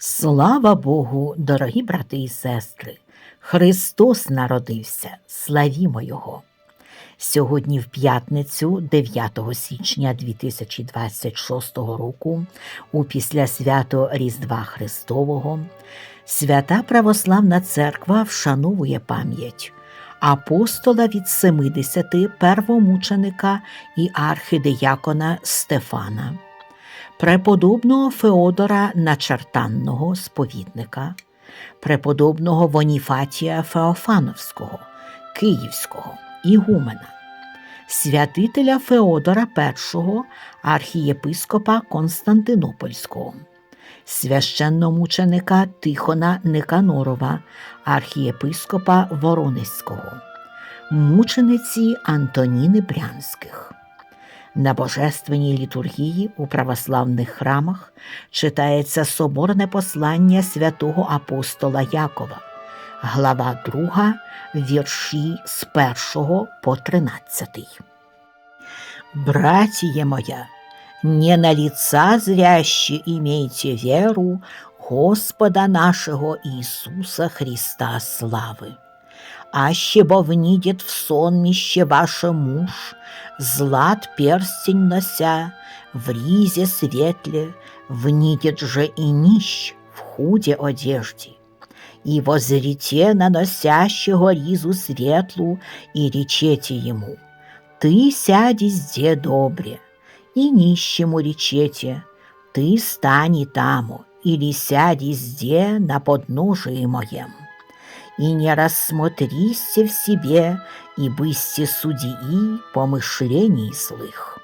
Слава Богу, дорогі брати і сестри! Христос народився, славімо Його! Сьогодні, в п'ятницю, 9 січня 2026 року, у післясвято Різдва Христового, Свята Православна Церква вшановує пам'ять апостола від 70 первомученика і архидиякона Стефана преподобного Феодора Начертанного сповідника, преподобного Воніфатія Феофановського, Київського, Ігумена, святителя Феодора І, архієпископа Константинопольського, священномученика Тихона Никанорова, архієпископа Воронезького, мучениці Антоніни Брянських. На божественній літургії у православних храмах читається соборне послання святого апостола Якова, глава 2, вірші з 1 по 13. Братья моя, не на лица зряще имейте веру Господа нашего Иисуса Христа славы. Аще бо внидит в сонмище ваше муж, Злат перстень нося, в ризе светле, Внидит же и нищ в худе одежде. И возрите на носящего ризу светлу, И речете ему, Ты сяди зде добре, И нищему речете, Ты стани таму, Или сяди зде на подножии моем и не рассмотрися в себе, и бысте судьи помышлений злых.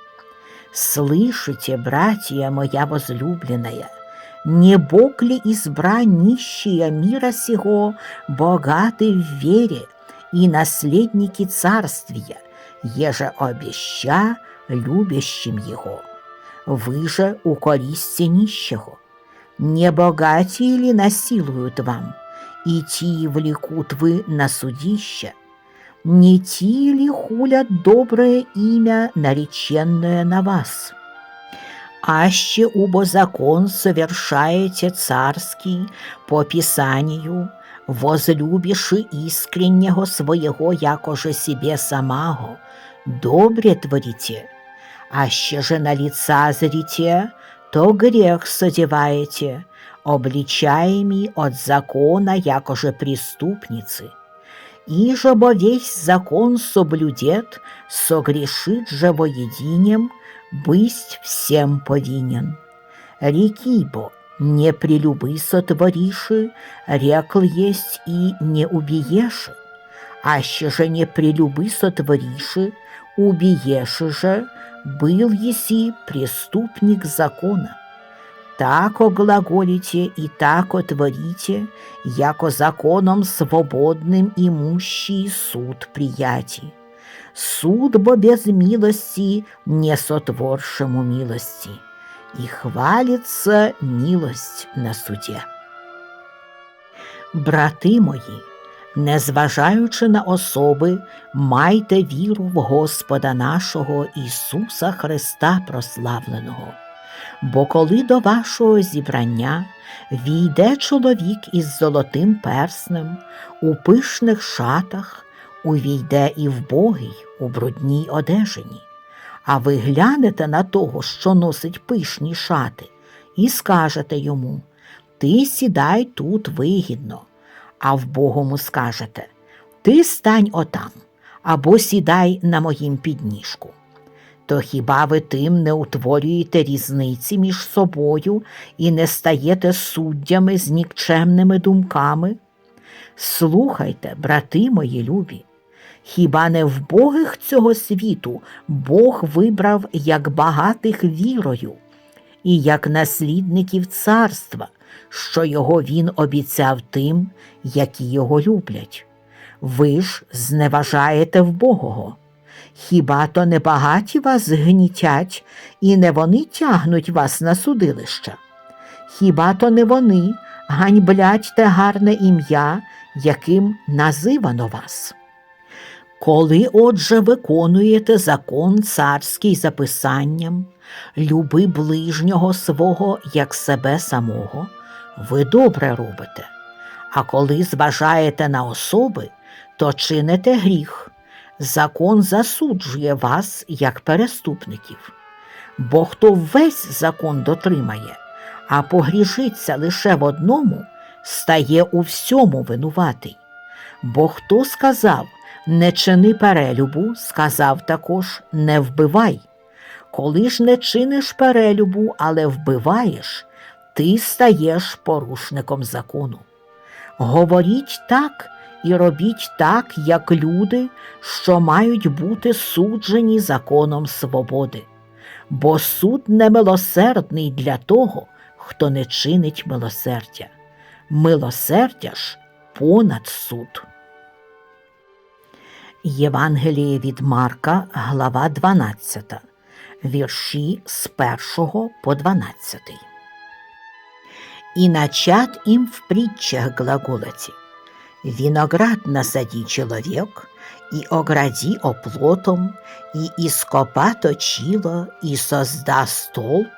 Слышите, братья моя возлюбленная, не Бог ли избра нищие мира сего, богаты в вере и наследники царствия, еже обеща любящим его? Вы же укористе нищего. Не богатые ли насилуют вам? И ті влекут вы на судище, не ти ли хулят доброе имя, нареченное на вас? Аще убо закон совершаете царский по Писанию, возлюбиши искреннего своего, якоже себе самого, добре творите, аще же на лица зрите, то грех содеваете, обличаеми от закона, якоже преступницы. И же бо весь закон соблюдет, согрешит же воединем, быть всем повинен. Реки бо, не прелюбы сотвориши, рекл есть и не убиеши. Аще же не прелюбы сотвориши, убиеши же, был еси преступник закона тако глаголите и тако творите, яко законом свободным имущий суд прияти. Суд бо без милости не сотворшему милости, и хвалится милость на суде. Брати мої, незважаючи на особи, майте віру в Господа нашого Ісуса Христа прославленого. Бо коли до вашого зібрання війде чоловік із золотим перснем, у пишних шатах, увійде і вбогий у брудній одежині, а ви глянете на того, що носить пишні шати, і скажете йому Ти сідай тут вигідно, а вбогому скажете Ти стань отам, або сідай на моїм підніжку то хіба ви тим не утворюєте різниці між собою і не стаєте суддями з нікчемними думками? Слухайте, брати мої любі, хіба не в богих цього світу Бог вибрав як багатих вірою і як наслідників царства, що його він обіцяв тим, які його люблять? Ви ж зневажаєте вбогого. Хіба то не багаті вас гнітять, і не вони тягнуть вас на судилища? Хіба то не вони ганьблять те гарне ім'я, яким називано вас? Коли, отже, виконуєте закон царський за писанням, люби ближнього свого як себе самого, ви добре робите. А коли зважаєте на особи, то чините гріх. Закон засуджує вас як переступників. Бо хто весь закон дотримає, а погрішиться лише в одному, стає у всьому винуватий. Бо хто сказав не чини перелюбу, сказав також не вбивай. Коли ж не чиниш перелюбу, але вбиваєш, ти стаєш порушником закону. Говоріть так і робіть так, як люди, що мають бути суджені законом свободи, бо суд немилосердний для того, хто не чинить милосердя. Милосердя ж понад суд. Євангеліє від Марка, глава 12, вірші з 1 по 12. И начат им в притчах глаголоте. Виноград насади человек, и огради оплотом, и ископа точило, и созда столб,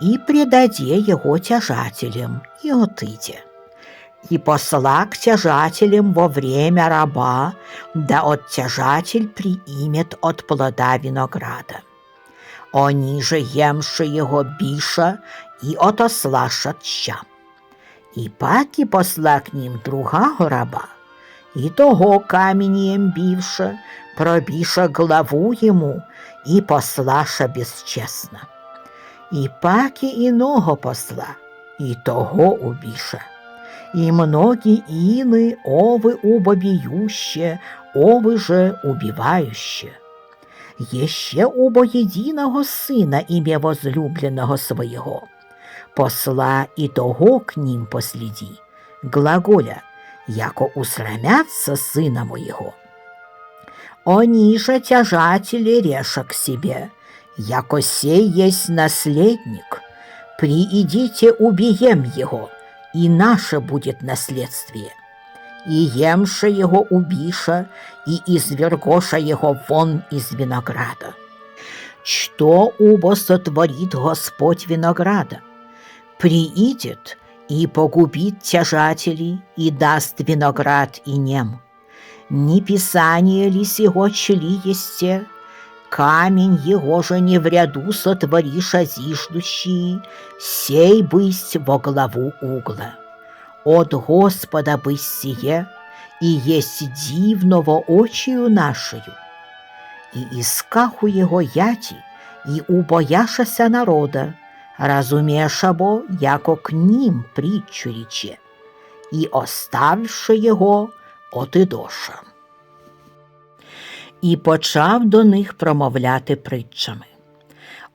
и предаде его тяжателям, и отыде. И посла к тяжателям во время раба, да оттяжатель приимет от плода винограда. Они же емши его биша, і отослаша тща. І паки посла к ним другого раба, і того камінням бівша, пробіша главу йому і послаша безчесна. І паки іного посла, і того убіша. І многі іни ови убобіюще, ови же убивающе. Еще оба единого сына имя возлюбленного своего, посла и того к ним последи, глаголя, яко усрамятся сына моего. Они же тяжатели реша к себе, яко сей есть наследник, приидите убием его, и наше будет наследствие. И емша его убиша, и извергоша его вон из винограда. Что убо сотворит Господь винограда? Приидет и погубит тяжателей, и даст виноград и нем. Не писание ли сего чели есте? Камень его же не в ряду сотвориша зиждущий, сей бысть во главу угла. От Господа бысть сие, и есть дивного очию нашою. І іскаху його яті, і убояшася народа, разумеша бо, яко к ним притчу річе, і оставивши його, отидоша. І почав до них промовляти притчами.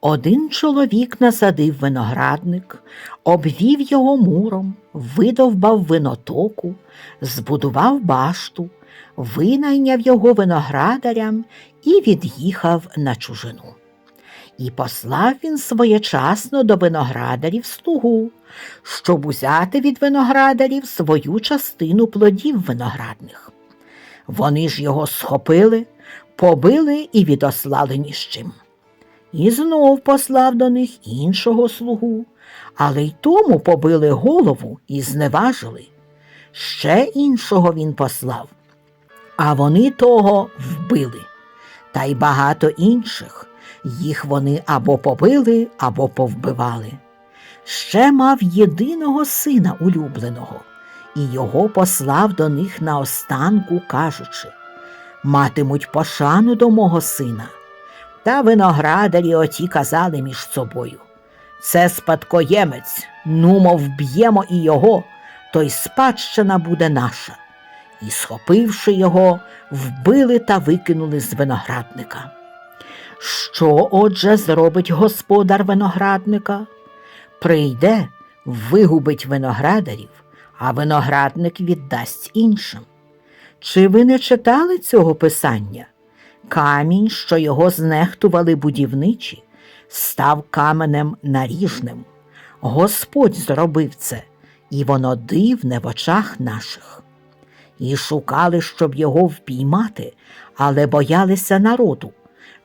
Один чоловік насадив виноградник, обвів його муром, видовбав винотоку, збудував башту, винайняв його виноградарям і від'їхав на чужину. І послав він своєчасно до виноградарів слугу, щоб узяти від виноградарів свою частину плодів виноградних. Вони ж його схопили, побили і відослали ні з чим. І знов послав до них іншого слугу, але й тому побили голову і зневажили. Ще іншого він послав, а вони того вбили, та й багато інших. Їх вони або побили, або повбивали. Ще мав єдиного сина улюбленого, і його послав до них наостанку, кажучи матимуть пошану до мого сина. Та виноградарі оті казали між собою це спадкоємець, нумо вб'ємо і його, то й спадщина буде наша. І, схопивши його, вбили та викинули з виноградника. Що, отже, зробить господар виноградника? Прийде, вигубить виноградарів, а виноградник віддасть іншим. Чи ви не читали цього писання? Камінь, що його знехтували будівничі, став каменем наріжним. Господь зробив це, і воно дивне в очах наших. І шукали, щоб його впіймати, але боялися народу,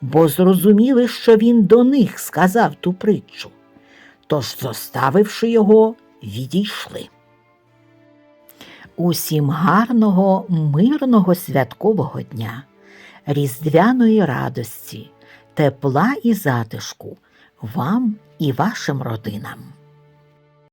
бо зрозуміли, що він до них сказав ту притчу. Тож, зоставивши його, відійшли. Усім гарного, мирного святкового дня, різдвяної радості, тепла і затишку вам і вашим родинам.